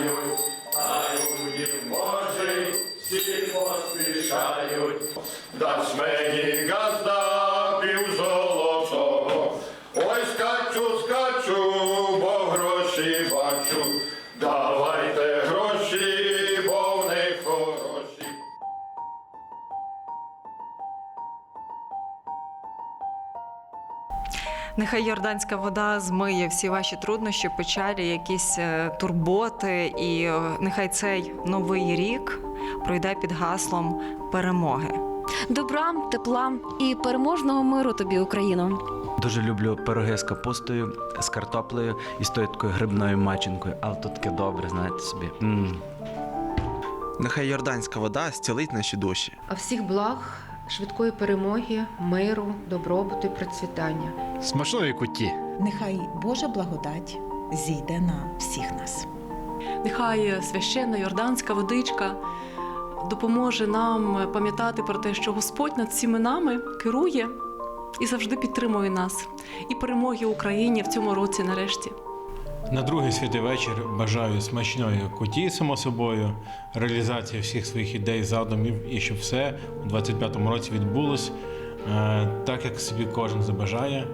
Та Таюнів Божий, всі поспішають, дасть мені газда пів золотого, ой скачу, скачу, бо гроші бачу, давайте. Нехай йорданська вода змиє всі ваші труднощі, печалі, якісь е, турботи, і е, нехай цей новий рік пройде під гаслом перемоги. Добра, тепла і переможного миру тобі, Україно. Дуже люблю пироги з капустою, з картоплею і з тою такою грибною маченкою. Але тут таке добре, знаєте собі. м Нехай йорданська вода зцілить наші душі. А всіх благ, швидкої перемоги, миру, добробуту і процвітання. Смачної куті. Нехай Божа благодать зійде на всіх нас. Нехай священна йорданська водичка допоможе нам пам'ятати про те, що Господь над всіми нами керує і завжди підтримує нас. І перемоги Україні в цьому році нарешті. На другий святий вечір бажаю смачної куті, само собою, реалізації всіх своїх ідей, задумів і щоб все у 25-му році відбулось е, так, як собі кожен забажає.